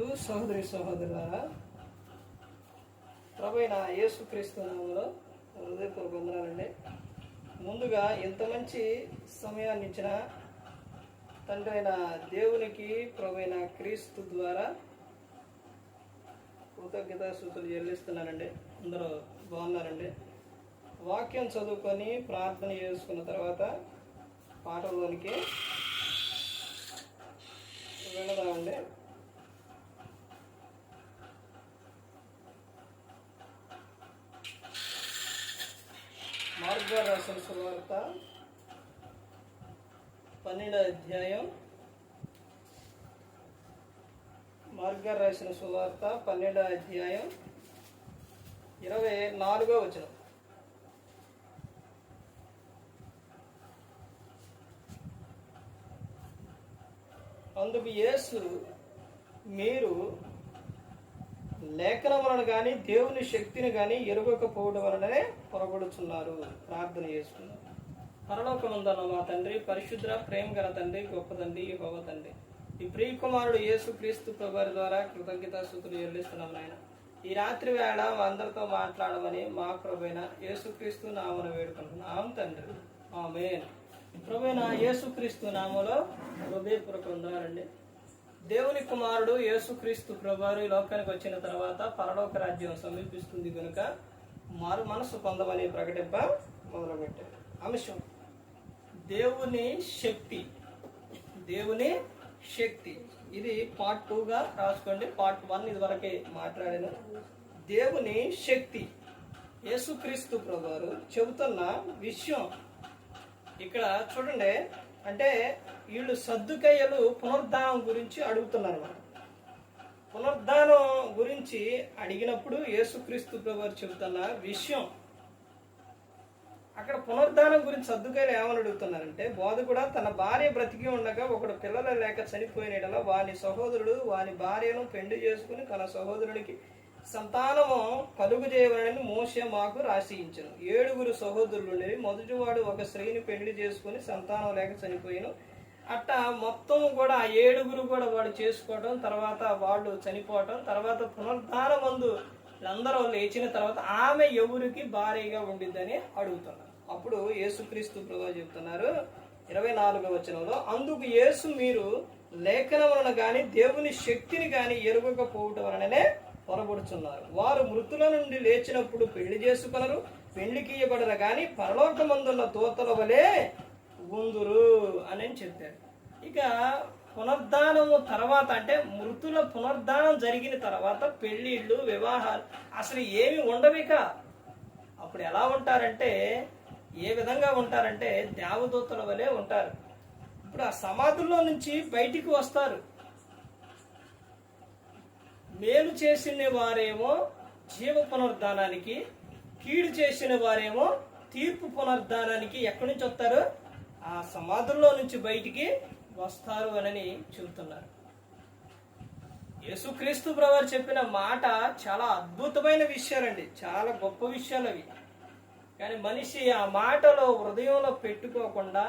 సహోదరి సహోదరులారా ప్రభైన యేసుక్రీస్తు నామంలో హృదయపూర్వక వందనాలండి. ముందుగా ఇంత మంచి సమయాన్ని ఇచ్చిన తండ్రి అయిన దేవునికి ప్రభైన క్రీస్తు ద్వారా కృతజ్ఞత సూతులు చెల్లిస్తున్నానండి. అందరూ బాగున్నారండి. వాక్యం చదువుకొని ప్రార్థన చేసుకున్న తర్వాత పాటలోనికి వెళదామండి మార్గ రాసిన సువార్త పన్నెండో అధ్యాయం. మార్గ రాసిన సువార్త పన్నెండో అధ్యాయం ఇరవై నాలుగో వచనం. అందుకు యేసు మీరు లేఖనములను కానీ దేవుని శక్తిని కానీ ఎరగకపోవడం వలననే పొరబడుచున్నారు. ప్రార్థన చేసుకున్నారు పరలోకమందన్న మా తండ్రి పరిశుద్ర ప్రేమ గల తండ్రి గొప్ప తండ్రి గొప్ప తండ్రి. ఈ ప్రియకుమారుడు యేసు క్రీస్తు ప్రభారి ద్వారా కృతజ్ఞత సూతులు చెల్లిస్తున్నాం నాయన. ఈ రాత్రి వేళ మా అందరితో మాట్లాడమని మా ప్రభైన యేసుక్రీస్తు నామన వేడుకుంటున్నాం తండ్రి. ఆమె ప్రభైన యేసుక్రీస్తు నామలో హృదయపూర్వక వందనాలండి దేవుని కుమారుడు యేసుక్రీస్తు ప్రభువారు ఈ లోకానికి వచ్చిన తర్వాత పరలోక రాజ్యం సమీపిస్తుంది కనుక మారు మనసు పొందమని ప్రకటింప మొదలుపెట్టారు. అంశం. దేవుని శక్తి. దేవుని శక్తి. ఇది పార్ట్ టూగా రాసుకోండి. పార్ట్ వన్ ఇది వరకే మాట్లాడాను. దేవుని శక్తి. యేసుక్రీస్తు ప్రభువారు చెబుతున్న విషయం. ఇక్కడ చూడండి. అంటే వీళ్ళు సర్దుకయ్యలు పునరుద్ధానం గురించి అడుగుతున్నారు మనం పునరుద్ధానం గురించి అడిగినప్పుడు యేసుక్రీస్తు ప్రభువారు చెబుతున్న విషయం అక్కడ పునరుద్ధానం గురించి సర్దుకయ్యలు ఏమని అడుగుతున్నారంటే బోధ కూడా తన భార్య బ్రతికి ఉండగా ఒకడు పిల్లలు లేక చనిపోయిన వాని సహోదరుడు వాని భార్యను పెండు చేసుకుని తన సహోదరుడికి సంతానము కలుగు చేయవలని మోసే మాకు రాసియించను ఏడుగురు సహోదరులు ఉండేవి మొదటివాడు ఒక స్త్రీని పెళ్ళి చేసుకుని సంతానం లేక చనిపోయాను. అట్టా మొత్తం కూడా ఆ ఏడుగురు కూడా వాడు చేసుకోవడం తర్వాత వాళ్ళు చనిపోవటం తర్వాత పునరుద్ధానం మందు అందరూ లేచిన తర్వాత ఆమె ఎవరికి భారీగా ఉండిద్దని అడుగుతున్నారు. అప్పుడు యేసుక్రీస్తు ప్రభావ చెప్తున్నారు ఇరవై నాలుగవ వచనంలో అందుకు యేసు మీరు లేఖనములను కానీ దేవుని శక్తిని కానీ ఎరుగకపోవటం వలననే పొరబడుచున్నారు వారు మృతుల నుండి లేచినప్పుడు పెళ్ళి చేసుకొనరు పెళ్ళికి ఇవ్వబడరు కానీ పరలోకమందున్న తోతల వలె ఉందురు అని చెప్పారు. ఇక పునర్ధానము తర్వాత అంటే మృతుల పునర్ధానం జరిగిన తర్వాత పెళ్ళిళ్ళు వివాహాలు అసలు ఏమి ఉండవిక అప్పుడు ఎలా ఉంటారంటే ఏ విధంగా ఉంటారంటే దేవదూతల వలె ఉంటారు. ఇప్పుడు ఆ సమాధుల్లో నుంచి బయటికి వస్తారు. మేలు చేసిన వారేమో జీవ పునరుద్ధానానికి కీడు చేసిన వారేమో తీర్పు పునరుద్ధానానికి ఎక్కడి నుంచి వస్తారు? ఆ సమాధుల్లో నుంచి బయటికి వస్తారు అని చెబుతున్నారు. యేసుక్రీస్తు బ్రవర్ చెప్పిన మాట చాలా అద్భుతమైన విషయాలండి. చాలా గొప్ప విషయాలు అవి. కానీ మనిషి ఆ మాటలో హృదయంలో పెట్టుకోకుండా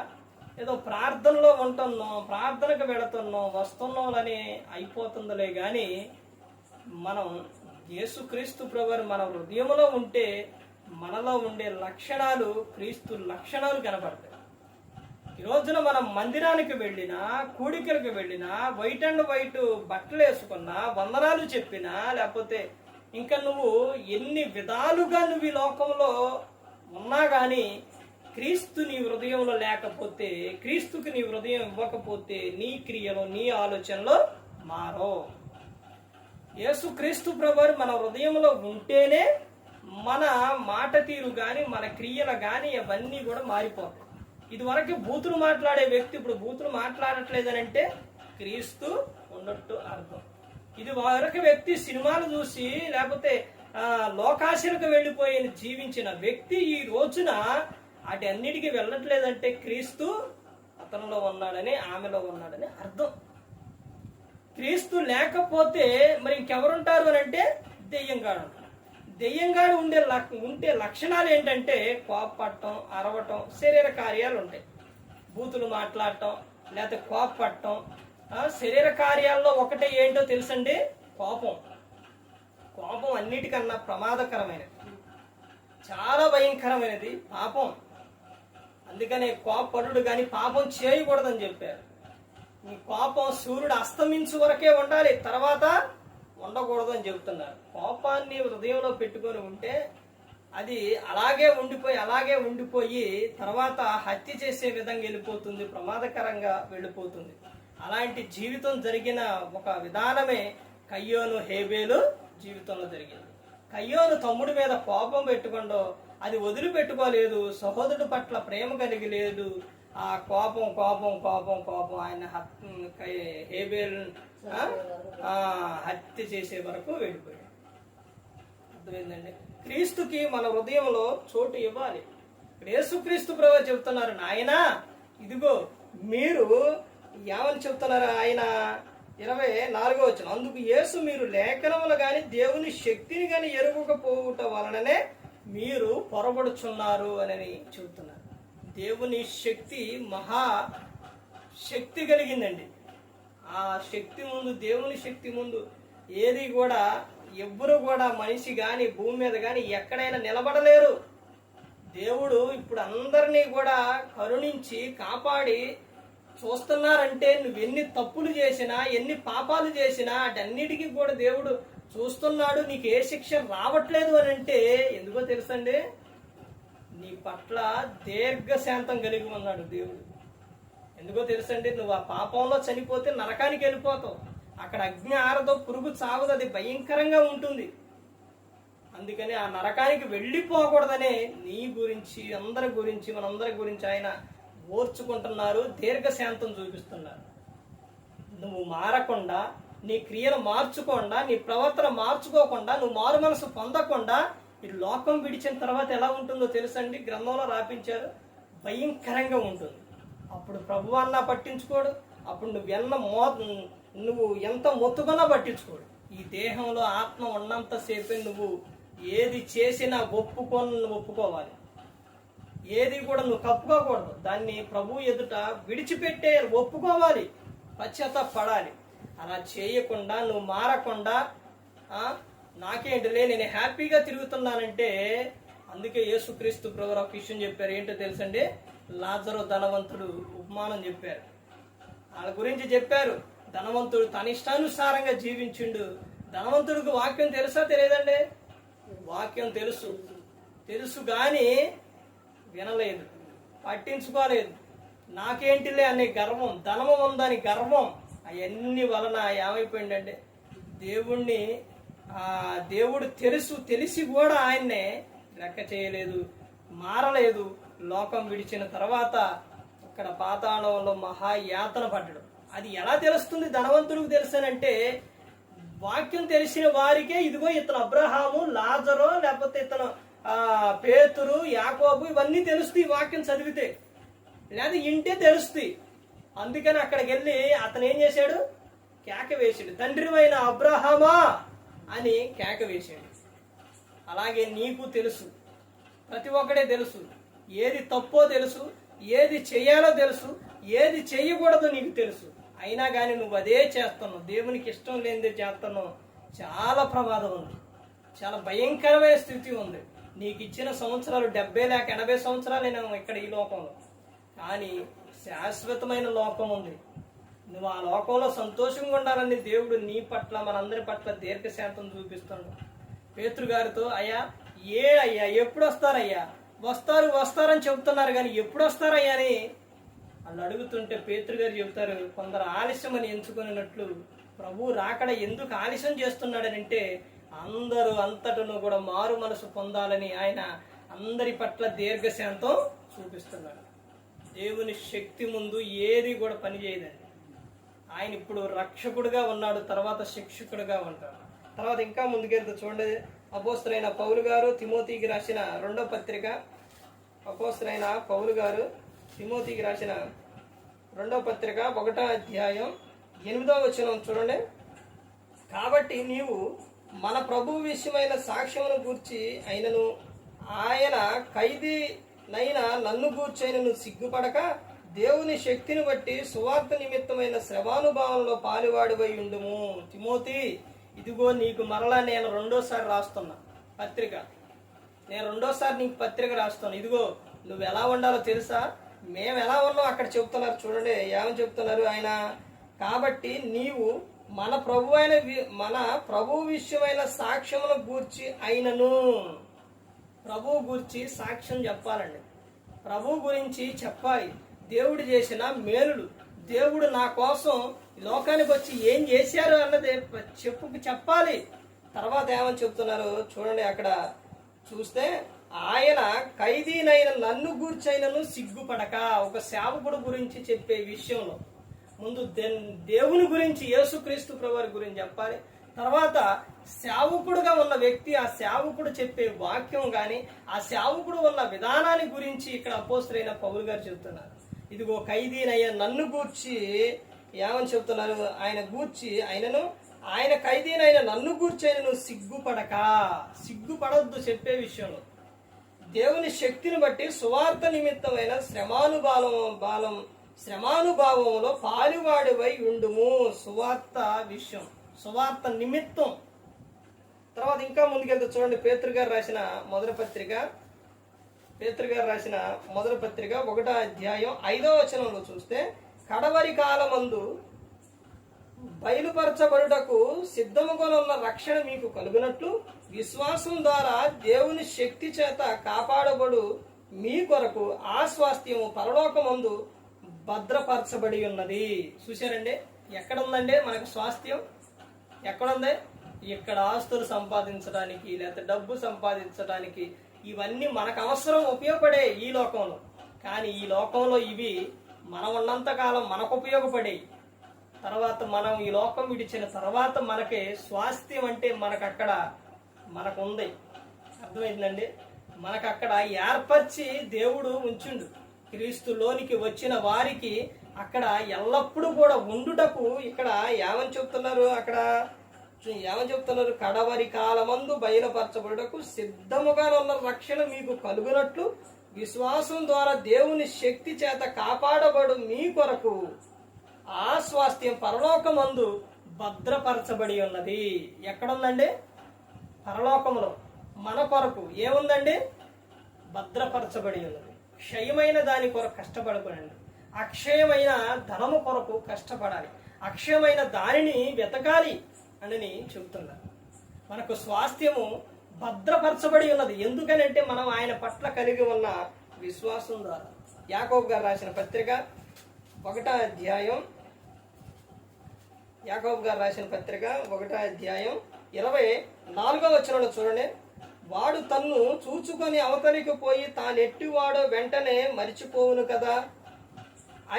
ఏదో ప్రార్థనలో ఉంటున్నాం ప్రార్థనకు వెళుతున్నాం వస్తున్నాం అని అయిపోతుందిలే కానీ మనం యేసుక్రీస్తు ప్రభు మన హృదయంలో ఉంటే మనలో ఉండే లక్షణాలు క్రీస్తు లక్షణాలు కనబడతాయి ఈ రోజున మనం మందిరానికి వెళ్ళినా కూడికలకు వెళ్ళినా వైట్ అండ్ వైట్ బట్టలు వేసుకున్నా వందనాలు చెప్పినా లేకపోతే ఇంకా నువ్వు ఎన్ని విధాలుగా నువ్వు ఈ లోకంలో ఉన్నా కానీ క్రీస్తు నీ హృదయంలో లేకపోతే క్రీస్తుకి నీ హృదయం ఇవ్వకపోతే నీ క్రియలో నీ ఆలోచనలో మారో యేసుక్రీస్తు ప్రభువారు మన హృదయంలో ఉంటేనే మన మాట తీరు కానీ మన క్రియలు కానీ అవన్నీ కూడా మారిపోతాయి. ఇదివరకు బూతులు మాట్లాడే వ్యక్తి ఇప్పుడు బూతులు మాట్లాడట్లేదని అంటే క్రీస్తు ఉన్నట్టు అర్థం. ఇది వరకు వ్యక్తి సినిమాలు చూసి లేకపోతే లోకాశలకు వెళ్ళిపోయి జీవించిన వ్యక్తి ఈ రోజున వాటి అన్నిటికీ వెళ్ళట్లేదంటే క్రీస్తు అతనిలో ఉన్నాడని ఆమెలో ఉన్నాడని అర్థం. క్రీస్తు లేకపోతే మరి ఇంకెవరుంటారు అని అంటే దెయ్యంగాడు దెయ్యంగాడు ఉండే లక్- ఉంటే లక్షణాలు ఏంటంటే కోపపడటం అరవటం శరీర కార్యాలు ఉంటాయి. బూతులు మాట్లాడటం లేకపోతే కోపపడటం శరీర కార్యాల్లో ఒకటే ఏంటో తెలుసండి? కోపం. కోపం అన్నిటికన్నా ప్రమాదకరమైనది. చాలా భయంకరమైనది. పాపం. అందుకనే కోపడు కానీ పాపం చేయకూడదని చెప్పారు. నీ కోపం సూర్యుడు అస్తమించు వరకే ఉండాలి తర్వాత ఉండకూడదు అని చెబుతున్నారు. కోపాన్ని హృదయంలో పెట్టుకొని ఉంటే అది అలాగే ఉండిపోయి అలాగే ఉండిపోయి తర్వాత హత్య చేసే విధంగా వెళ్ళిపోతుంది ప్రమాదకరంగా వెళ్ళిపోతుంది. అలాంటి జీవితం జరిగిన ఒక విధానమే కయ్యోను హేబేలు జీవితంలో జరిగింది. కయ్యోను తమ్ముడి మీద కోపం పెట్టుకుండో అది వదిలిపెట్టుకోలేదు సహోదరుడు పట్ల ప్రేమ కలిగి లేదు ఆ కోపం కోపం కోపం కోపం. ఆయన హేబేల్ హత్య చేసే వరకు వెళ్ళిపోయాడు. అర్థమైందండి? క్రీస్తుకి మన హృదయంలో చోటు ఇవ్వాలి. యేసుక్రీస్తు ప్రభు చెబుతున్నారు నాయనా ఇదిగో మీరు ఏమని చెప్తున్నారు ఆయన? ఇరవై నాలుగో వచ్చిన అందుకు యేసు మీరు లేఖనములు కానీ దేవుని శక్తిని కానీ ఎరుగకపోవటం వలననే మీరు పొరబడుచున్నారు అని చెబుతున్నారు. దేవుని శక్తి మహా శక్తి కలిగిందండి. ఆ శక్తి ముందు దేవుని శక్తి ముందు ఏది కూడా ఎవ్వరు కూడా మనిషి కానీ భూమి మీద కానీ ఎక్కడైనా నిలబడలేరు. దేవుడు ఇప్పుడు అందరినీ కూడా కరుణించి కాపాడి చూస్తున్నారంటే నువ్వు ఎన్ని తప్పులు చేసినా ఎన్ని పాపాలు చేసినా అటన్నిటికీ కూడా దేవుడు చూస్తున్నాడు నీకు ఏ శిక్ష రావట్లేదు అని అంటే ఎందుకో తెలుసండి? నీ పట్ల దీర్ఘశాంతం కలిగి ఉన్నాడు దేవుడు. ఎందుకో తెలుసండి నువ్వు ఆ పాపంలో చనిపోతే నరకానికి వెళ్ళిపోతావు. అక్కడ అగ్ని ఆరదో పురుగు చావదు అది భయంకరంగా ఉంటుంది. అందుకని ఆ నరకానికి వెళ్ళిపోకూడదనే నీ గురించి అందరి గురించి మనందరి గురించి ఆయన ఓర్చుకుంటున్నారు దీర్ఘశాంతం చూపిస్తున్నారు. నువ్వు మారకుండా నీ క్రియలు మార్చుకోకుండా నీ ప్రవర్తన మార్చుకోకుండా నువ్వు మారు మనసు పొందకుండా మీరు లోకం విడిచిన తర్వాత ఎలా ఉంటుందో తెలుసండి? గ్రంథంలో రాపించారు. భయంకరంగా ఉంటుంది. అప్పుడు ప్రభు అన్న పట్టించుకోడు. అప్పుడు నువ్వు ఎన్న మో నువ్వు ఎంత మొత్తుకున్నా పట్టించుకోడు. ఈ దేహంలో ఆత్మ ఉన్నంతసేపే నువ్వు ఏది చేసినా ఒప్పుకొని నువ్వు ఒప్పుకోవాలి. ఏది కూడా నువ్వు కప్పుకోకూడదు. దాన్ని ప్రభు ఎదుట విడిచిపెట్టే ఒప్పుకోవాలి. పశ్చాత్తాపడాలి. అలా చేయకుండా నువ్వు మారకుండా నాకేంటిలే నేను హ్యాపీగా తిరుగుతున్నానంటే అందుకే యేసుక్రీస్తు బ్రదర్ ఆఫ్ విషయం చెప్పారు. ఏంటో తెలుసండి? లాజరు ధనవంతుడు ఉపమానం చెప్పారు. వాళ్ళ గురించి చెప్పారు. ధనవంతుడు తన ఇష్టానుసారంగా జీవించిండు. ధనవంతుడికి వాక్యం తెలుసా తెలియదండి? వాక్యం తెలుసు. తెలుసు కానీ వినలేదు. పట్టించుకోలేదు. నాకేంటిలే అనే గర్వం ధనము ఉందని గర్వం అవన్నీ వలన ఏమైపోయిందంటే దేవుణ్ణి ఆ దేవుడు తెలుసు తెలిసి కూడా ఆయన్నే లెక్క చేయలేదు మారలేదు. లోకం విడిచిన తర్వాత ఇక్కడ పాతాళంలో మహా యాతన పడ్డాడు. అది ఎలా తెలుస్తుంది? ధనవంతుడికి తెలుసానంటే వాక్యం తెలిసిన వారికే ఇదిగో ఇతను అబ్రహాము లాజరో లేకపోతే ఇతను పేతురు యాకోబు ఇవన్నీ తెలుస్తాయి ఈ వాక్యం చదివితే. లేదా ఇంటే తెలుస్తాయి. అందుకని అక్కడికి వెళ్ళి అతను ఏం చేశాడు? కేక వేసాడు తండ్రివైన అబ్రహమా? అని కేక వేశాడు. అలాగే నీకు తెలుసు. ప్రతి ఒక్కడే తెలుసు. ఏది తప్పో తెలుసు. ఏది చేయాలో తెలుసు. ఏది చేయకూడదో నీకు తెలుసు. అయినా కానీ నువ్వు అదే చేస్తున్నావు. దేవునికి ఇష్టం లేనిది చేస్తున్నావు. చాలా ప్రమాదం ఉంది. చాలా భయంకరమైన స్థితి ఉంది. నీకు ఇచ్చిన సంవత్సరాలు డెబ్బై లేక ఎనభై సంవత్సరాలు నేను ఇక్కడ ఈ లోకంలో. కానీ శాశ్వతమైన లోకం ఉంది. నువ్వు ఆ లోకంలో సంతోషంగా ఉండాలని దేవుడు నీ పట్ల మనందరి పట్ల దీర్ఘశాంతం చూపిస్తున్నాడు పేతృగారితో గారితో అయ్యా ఏ అయ్యా ఎప్పుడు వస్తారయ్యా వస్తారు వస్తారని చెబుతున్నారు కానీ ఎప్పుడు వస్తారయ్యా అని? వాళ్ళు అడుగుతుంటే పేతృగారు గారు చెబుతారు కొందరు ఆలస్యం అని ఎంచుకున్నట్లు ప్రభు రాకడ ఎందుకు ఆలస్యం చేస్తున్నాడనంటే అందరూ అంతటను కూడా మారు మనసు పొందాలని ఆయన అందరి పట్ల దీర్ఘశాంతం చూపిస్తున్నాడు. దేవుని శక్తి ముందు ఏది కూడా పనిచేయదండి. ఆయన ఇప్పుడు రక్షకుడుగా ఉన్నాడు తర్వాత శిక్షకుడుగా ఉంటాడు. తర్వాత ఇంకా ముందుకెళ్తే చూడండి అపోస్తులైన పౌలు గారు తిమోతికి రాసిన రెండో పత్రిక అపోస్తులైన పౌలు గారు తిమోతికి రాసిన రెండో పత్రిక ఒకటో అధ్యాయం ఎనిమిదో వచనం చూడండి. కాబట్టి నీవు మన ప్రభు విషయమైన సాక్ష్యమును గూర్చి అయినను ఆయన ఖైదీనైన నన్ను గూర్చైనను సిగ్గుపడక దేవుని శక్తిని బట్టి సువార్త నిమిత్తమైన శ్రవానుభావంలో పాలువాడివై ఉండుము. తిమోతి ఇదిగో నీకు మరలా నేను రెండోసారి రాస్తున్నా. పత్రిక. నేను రెండోసారి నీకు పత్రిక రాస్తాను ఇదిగో నువ్వు ఎలా ఉండాలో తెలుసా? మేము ఎలా ఉన్నాం అక్కడ చెప్తున్నారు. చూడండి ఏమని చెప్తున్నారు ఆయన? కాబట్టి నీవు మన ప్రభు అయిన వి- మన ప్రభు విషయమైన సాక్ష్యమును గూర్చి అయినను. ప్రభు గురించి సాక్ష్యం చెప్పాలండి. ప్రభు గురించి చెప్పాలి. దేవుడు చేసిన మేలులు. దేవుడు నా కోసం లోకానికి వచ్చి ఏం చేశారు అన్నది చెప్పు చెప్పాలి. తర్వాత ఏమని చెప్తున్నారు చూడండి అక్కడ. చూస్తే ఆయన ఖైదీనైన నన్ను గూర్చైనను సిగ్గుపడక ఒక సేవకుడు గురించి చెప్పే విషయంలో. ముందు దెన్- దేవుని గురించి యేసుక్రీస్తు ప్రభువారి గురించి చెప్పాలి. తర్వాత సేవకుడుగా ఉన్న వ్యక్తి ఆ సేవకుడు చెప్పే వాక్యం కానీ ఆ సేవకుడు ఉన్న విధానాన్ని గురించి ఇక్కడ అపోస్తులైన పౌరు గారు చెబుతున్నారు ఇదిగో ఖైదీనయ్య నన్ను గూర్చి ఏమని చెప్తున్నారు ఆయన గూర్చి ఆయనను ఆయన ఖైదీనైన నన్ను గూర్చి ఆయనను సిగ్గుపడక. సిగ్గుపడొద్దు చెప్పే విషయంలో. దేవుని శక్తిని బట్టి సువార్త నిమిత్తమైన శ్రమానుభావం బాలం శ్రమానుభావంలో పాలువాడివై ఉండుము. సువార్త విషయం సువార్త నిమిత్తం. తర్వాత ఇంకా ముందుకెళ్తే చూడండి పేతృగారు రాసిన మొదటి పత్రిక. పేతృ గారు రాసిన మొదటి పత్రిక ఒకటో అధ్యాయం ఐదో వచనంలో చూస్తే కడవరి కాలమందు బయలుపరచబడుటకు సిద్ధముగా రక్షణ మీకు కలుగునట్లు విశ్వాసం ద్వారా దేవుని శక్తి చేత కాపాడబడు మీ కొరకు ఆ స్వాస్థ్యము పరలోకమందు భద్రపరచబడి ఉన్నది. చూశారండి? ఎక్కడ ఉందండి మనకు స్వాస్థ్యం? ఎక్కడుంది? ఇక్కడ ఆస్తులు సంపాదించడానికి లేకపోతే డబ్బు సంపాదించడానికి ఇవన్నీ మనకు అవసరం ఉపయోగపడే ఈ లోకంలో. కానీ ఈ లోకంలో ఇవి మనం ఉన్నంతకాలం మనకు ఉపయోగపడేవి తర్వాత మనం ఈ లోకం విడిచిన తర్వాత మనకి స్వాస్థ్యం అంటే మనకు అక్కడ మనకు ఉంది అర్థమైందండి? మనకు అక్కడ ఏర్పరిచి దేవుడు ఉంచుండు. క్రీస్తులోనికి వచ్చిన వారికి అక్కడ ఎల్లప్పుడూ కూడా ఉండుటకు ఇక్కడ ఏమని చెప్తున్నారు అక్కడ? ఏమని చెప్తున్నారు? కడవరి కాలమందు బయలుపరచబడుటకు సిద్ధముగా ఉన్న రక్షణ మీకు కలుగునట్లు విశ్వాసం ద్వారా దేవుని శక్తి చేత కాపాడబడు మీ కొరకు ఆ స్వాస్థ్యం పరలోకమందు భద్రపరచబడి ఉన్నది. ఎక్కడుందండి? పరలోకములో. మన కొరకు ఏముందండి? భద్రపరచబడి ఉన్నది. క్షయమైన దాని కొరకు కష్టపడకూడండి అక్షయమైన ధనము కొరకు కష్టపడాలి. అక్షయమైన దానిని వెతకాలి. అని చెబుతున్నారు మనకు స్వాస్థ్యము భద్రపరచబడి ఉన్నది. ఎందుకనంటే మనం ఆయన పట్ల కలిగి ఉన్న విశ్వాసం ద్వారా. యాకోబు గారు రాసిన పత్రిక ఒకటో అధ్యాయం యాకోబు గారు రాసిన పత్రిక ఒకటో అధ్యాయం ఇరవై నాలుగో వచ్చినలో చూడండి. వాడు తన్ను చూచుకొని అవతలికి పోయి తానెట్టివాడో వెంటనే మరిచిపోవును కదా.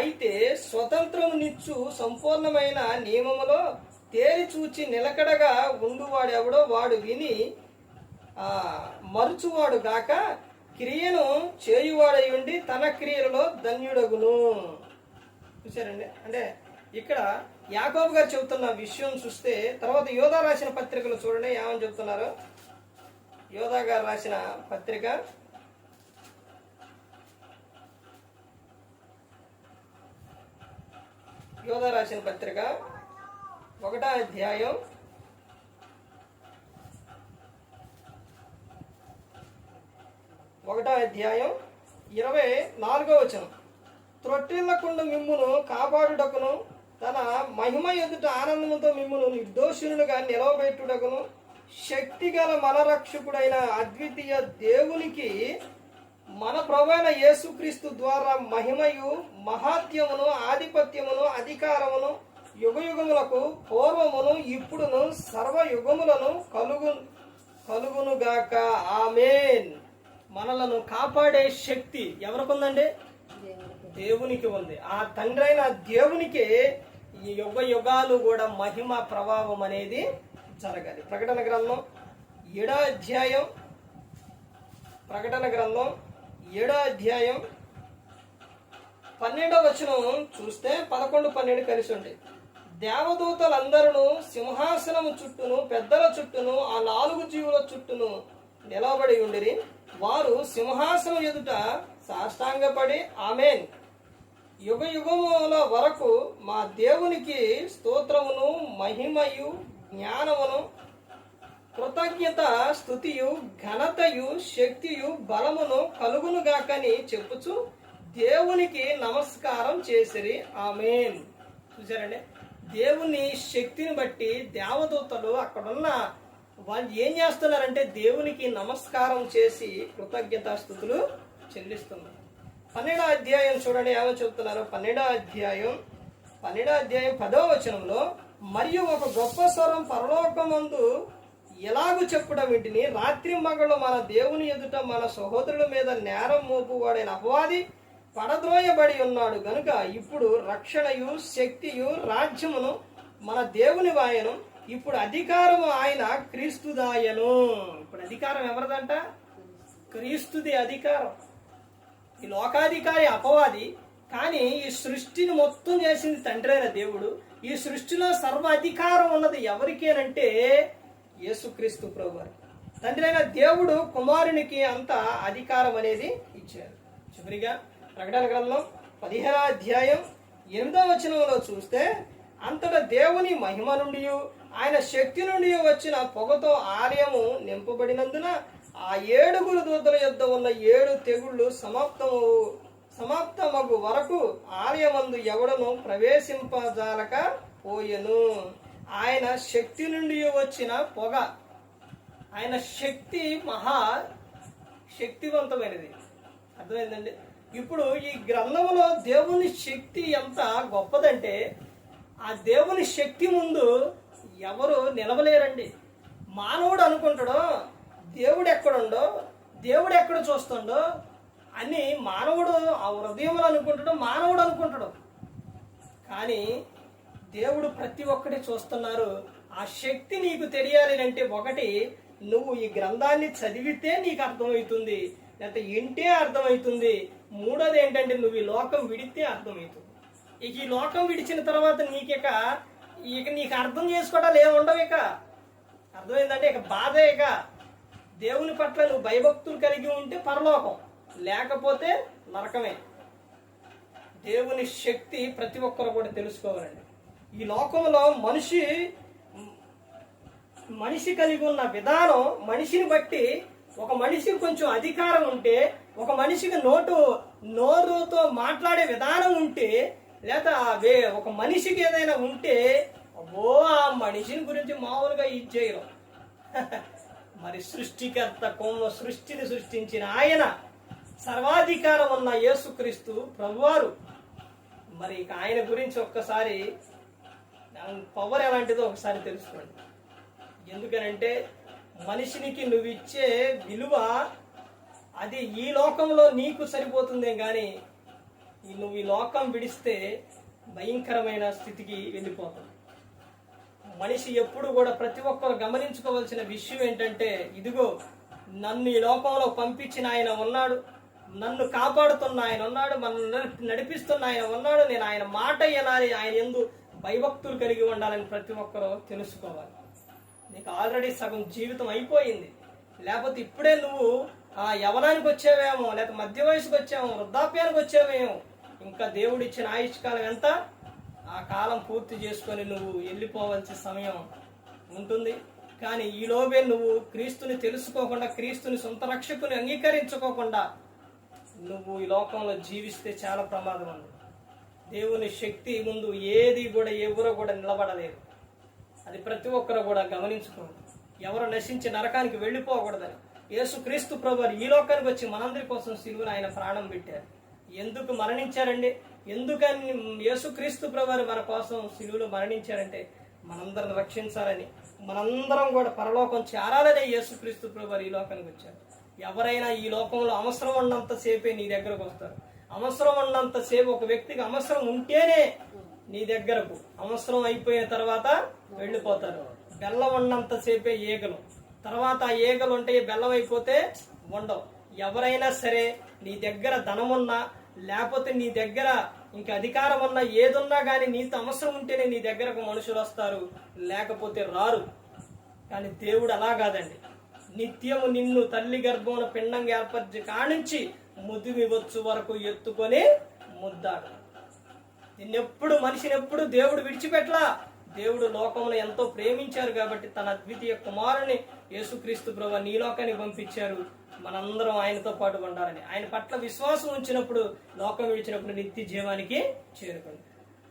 అయితే స్వతంత్రం నిచ్చు సంపూర్ణమైన నియమములో తేరి చూచి నిలకడగా ఉండువాడెవడో వాడు విని మరుచువాడు గాక క్రియను చేయువాడై ఉండి తన క్రియలలో ధన్యుడగును. చూసారండి అంటే ఇక్కడ యాకోబు గారు చెబుతున్న విషయం చూస్తే తర్వాత యోధా రాసిన పత్రికలు చూడండి ఏమని చెబుతున్నారు? యోధా గారు రాసిన పత్రిక. యోధా రాసిన పత్రిక. ఒకటో అధ్యాయం ఒకటో అధ్యాయం ఇరవై నాలుగో వచనం. త్రొట్టిల్లకుండా మిమ్మును కాపాడుటకును తన మహిమ ఎదుట ఆనందముతో మిమ్మును నిర్దోషులుగా నిలవబెట్టుటకును శక్తిగల మనరక్షకుడైన అద్వితీయ దేవునికి మన ప్రవైన యేసుక్రీస్తు ద్వారా మహిమయు మహాత్యమును ఆధిపత్యమును అధికారమును యుగయుగములకు పూర్వమును ఇప్పుడును సర్వ యుగములను కలుగు కలుగునుగాక. ఆమెన్. మనలను కాపాడే శక్తి ఎవరికుందండి దేవునికి ఉంది. ఆ తండ్రి అయిన ఈ యుగ యుగాలు కూడా మహిమ ప్రభావం అనేది జరగాలి. ప్రకటన గ్రంథం ఏడో అధ్యాయం. ప్రకటన గ్రంథం ఏడో అధ్యాయం పన్నెండో వచనం చూస్తే పదకొండు పన్నెండు కలిసి ఉంటాయి దేవదూతలందరూ సింహాసనము చుట్టూను పెద్దల చుట్టూను ఆ నాలుగు జీవుల చుట్టూను నిలబడి ఉండిరి. వారు సింహాసనం ఎదుట సాష్టాంగపడి ఆమెన్. యుగ యుగముల వరకు మా దేవునికి స్తోత్రమును మహిమయు జ్ఞానమును కృతజ్ఞత స్థుతియు ఘనతయు శక్తియు బలమును కలుగునుగాకని చెప్పుచు దేవునికి నమస్కారం చేసిరి. ఆమెన్. చూసారండి దేవుని శక్తిని బట్టి దేవదూతలు అక్కడున్న వాళ్ళు ఏం చేస్తున్నారంటే దేవునికి నమస్కారం చేసి కృతజ్ఞతాస్థుతులు చెల్లిస్తున్నారు. పన్నెండో అధ్యాయం చూడండి ఏమో చెబుతున్నారు? పన్నెండో అధ్యాయం పన్నెండో అధ్యాయం పదో వచనంలో మరియు ఒక గొప్ప స్వరం పరలోకమందు ఎలాగూ చెప్పడం వీటిని? రాత్రి మగళ్ళు మన దేవుని ఎదుట మన సహోదరుల మీద నేరం మోపువాడైన అపవాది పడద్రోయబడి ఉన్నాడు గనుక ఇప్పుడు రక్షణయు శక్తియు రాజ్యమును మన దేవుని వాయను ఇప్పుడు అధికారము ఆయన క్రీస్తుదాయను. ఇప్పుడు అధికారం ఎవరిదంట? క్రీస్తుది అధికారం. ఈ లోకాధికారి అపవాది కానీ ఈ సృష్టిని మొత్తం చేసింది తండ్రి అయిన దేవుడు. ఈ సృష్టిలో సర్వ అధికారం ఉన్నది ఎవరికేనంటే యేసుక్రీస్తు ప్రభు వారు. తండ్రి అయిన దేవుడు కుమారునికి అంత అధికారం అనేది ఇచ్చారు. చివరిగా ప్రకటన గ్రంథం పదిహేనో అధ్యాయం ఎనిమిదవ వచనంలో చూస్తే అంతట దేవుని మహిమ నుండి ఆయన శక్తి నుండి వచ్చిన పొగతో ఆలయము నింపబడినందున ఆ ఏడుగురు దూతల యొద్ద ఉన్న ఏడు తెగుళ్ళు సమాప్తము సమాప్తమగు వరకు ఆలయమందు ఎవడను ప్రవేశింపజాలక పోయెను. ఆయన శక్తి నుండి వచ్చిన పొగ ఆయన శక్తి మహా శక్తివంతమైనది. అర్థమైందండి? ఇప్పుడు ఈ గ్రంథంలో దేవుని శక్తి ఎంత గొప్పదంటే ఆ దేవుని శక్తి ముందు ఎవరు నిలవలేరండి. మానవుడు అనుకుంటాడో దేవుడు ఎక్కడుండో దేవుడు ఎక్కడ చూస్తుండో అని మానవుడు ఆ హృదయంలో అనుకుంటాడు మానవుడు అనుకుంటాడు. కానీ దేవుడు ప్రతి ఒక్కటి చూస్తున్నారు. ఆ శక్తి నీకు తెలియాలి అంటే ఒకటి నువ్వు ఈ గ్రంథాన్ని చదివితే నీకు అర్థమవుతుంది. లేకపోతే ఇంటే అర్థమవుతుంది. మూడోది ఏంటంటే నువ్వు ఈ లోకం విడితే అర్థమవుతుంది. ఇక ఈ లోకం విడిచిన తర్వాత నీకిక ఇక నీకు అర్థం చేసుకోవడాలు ఏమి ఉండవు ఇక. అర్థమైందంటే ఇక బాధ ఇక. దేవుని పట్ల నువ్వు భయభక్తులు కలిగి ఉంటే పరలోకం లేకపోతే నరకమే. దేవుని శక్తి ప్రతి ఒక్కరు కూడా తెలుసుకోవాలండి. ఈ లోకంలో మనిషి మనిషి కలిగి ఉన్న విధానం మనిషిని బట్టి ఒక మనిషికి కొంచెం అధికారం ఉంటే ఒక మనిషికి నోటు నోరుతో మాట్లాడే విధానం ఉంటే లేదా వే ఒక మనిషికి ఏదైనా ఉంటే అబ్బో ఆ మనిషిని గురించి మామూలుగా ఇది చేయరు. మరి సృష్టికర్త కోమ సృష్టిని సృష్టించిన ఆయన సర్వాధికారం ఉన్న యేసుక్రీస్తు ప్రభువారు. మరి ఇక ఆయన గురించి ఒక్కసారి పవర్ ఎలాంటిదో ఒకసారి తెలుసుకోండి. ఎందుకనంటే మనిషినికి నువ్వు ఇచ్చే విలువ అది ఈ లోకంలో నీకు సరిపోతుందే కానీ ఈ నువ్వు ఈ లోకం విడిస్తే భయంకరమైన స్థితికి వెళ్ళిపోతావు. మనిషి ఎప్పుడు కూడా ప్రతి ఒక్కరు గమనించుకోవాల్సిన విషయం ఏంటంటే ఇదిగో నన్ను ఈ లోకంలో పంపించిన ఆయన ఉన్నాడు నన్ను కాపాడుతున్న ఆయన ఉన్నాడు మనల్ని నడిపిస్తున్న ఆయన ఉన్నాడు నేను ఆయన మాట వినాలి ఆయన ఎందు భయభక్తులు కలిగి ఉండాలని ప్రతి ఒక్కరూ తెలుసుకోవాలి. నీకు ఆల్రెడీ సగం జీవితం అయిపోయింది. లేకపోతే ఇప్పుడే నువ్వు ఆ యవనానికి వచ్చావేమో లేకపోతే మధ్య వయసుకు వచ్చామో వృద్ధాప్యానికి వచ్చావేమో ఇంకా దేవుడు ఇచ్చిన ఆయుష్కాలం ఎంత? ఆ కాలం పూర్తి చేసుకొని నువ్వు వెళ్ళిపోవాల్సిన సమయం ఉంటుంది. కానీ ఈలోపే నువ్వు క్రీస్తుని తెలుసుకోకుండా క్రీస్తుని సొంత రక్షకుని అంగీకరించుకోకుండా నువ్వు ఈ లోకంలో జీవిస్తే చాలా ప్రమాదం ఉంది. దేవుని శక్తి ముందు ఏది కూడా ఎవరో కూడా నిలబడలేదు. అది ప్రతి ఒక్కరు కూడా గమనించుకోండి. ఎవరు నశించి నరకానికి వెళ్ళిపోకూడదని. యేసు క్రీస్తు ప్రభు ఈ లోకానికి వచ్చి మనందరి కోసం సిలువను ఆయన ప్రాణం పెట్టారు. ఎందుకు మరణించారండి? ఎందుకని యేసు క్రీస్తు ప్రభు మన కోసం సిలువలో మరణించారంటే మనందరం రక్షించాలని మనందరం కూడా పరలోకం చేరాలనే యేసు క్రీస్తు ప్రభు ఈ లోకానికి వచ్చారు. ఎవరైనా ఈ లోకంలో అవసరం ఉన్నంత సేపే నీ దగ్గరకు వస్తారు. అవసరం ఉన్నంత సేపు ఒక వ్యక్తికి అవసరం ఉంటేనే నీ దగ్గరకు అవసరం అయిపోయిన తర్వాత వెళ్ళిపోతారు. బెల్లం ఉన్నంత సేపే ఈగలు తర్వాత ఆ ఈగలు ఉంటే బెల్లం అయిపోతే ఉండవు ఎవరైనా సరే నీ దగ్గర ధనం ఉన్నా లేకపోతే నీ దగ్గర ఇంకా అధికారం ఉన్నా ఏదున్నా కానీ నీతో అవసరం ఉంటేనే నీ దగ్గరకు మనుషులు వస్తారు లేకపోతే రారు. కానీ దేవుడు అలా కాదండి. నిత్యము నిన్ను తల్లి గర్భమున పిండంగా ఏర్పరిచి కానించి ముదిమి వచ్చు వరకు ఎత్తుకొని ముద్దాడు. నిన్నెప్పుడు మనిషిని ఎప్పుడు దేవుడు విడిచిపెట్టలా దేవుడు లోకమును ఎంతో ప్రేమించారు కాబట్టి తన అద్వితీయ కుమారుని యేసుక్రీస్తు ప్రభు నీ లోకానికి పంపించారు. మనందరం ఆయనతో పాటు ఉండాలని. ఆయన పట్ల విశ్వాసం ఉంచినప్పుడు లోకం విడిచినప్పుడు నిత్య జీవానికి చేరుకుంది.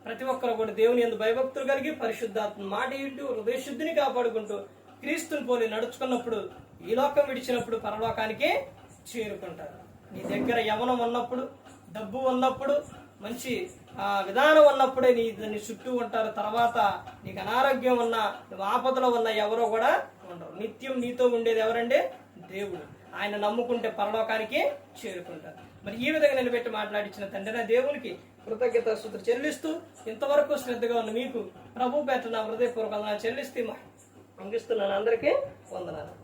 ప్రతి ఒక్కరు కూడా దేవుని ఎందు భయభక్తులు కలిగి పరిశుద్ధాత్మ మాట ఇంటూ హృదయశుద్ధిని కాపాడుకుంటూ క్రీస్తుని పోలి నడుచుకున్నప్పుడు ఈ లోకం విడిచినప్పుడు పరలోకానికి చేరుకుంటారు. నీ దగ్గర యవనం ఉన్నప్పుడు డబ్బు ఉన్నప్పుడు మంచి విధానం ఉన్నప్పుడే నీ నీ చుట్టూ ఉంటారు. తర్వాత నీకు అనారోగ్యం ఉన్న నువ్వు ఆపదలో ఉన్న ఎవరో కూడా ఉండరు. నిత్యం నీతో ఉండేది ఎవరంటే దేవుడు. ఆయన నమ్ముకుంటే పరలోకానికి చేరుకుంటారు. మరి ఈ విధంగా నిలబెట్టి మాట్లాడించిన తండ్రి నా దేవునికి కృతజ్ఞత సూత్ర చెల్లిస్తూ ఇంతవరకు శ్రద్ధగా ఉన్న మీకు ప్రభు పేట నా హృదయపూర్వకంగా చెల్లిస్తే అందిస్తున్నాను. అందరికీ వందనాలు.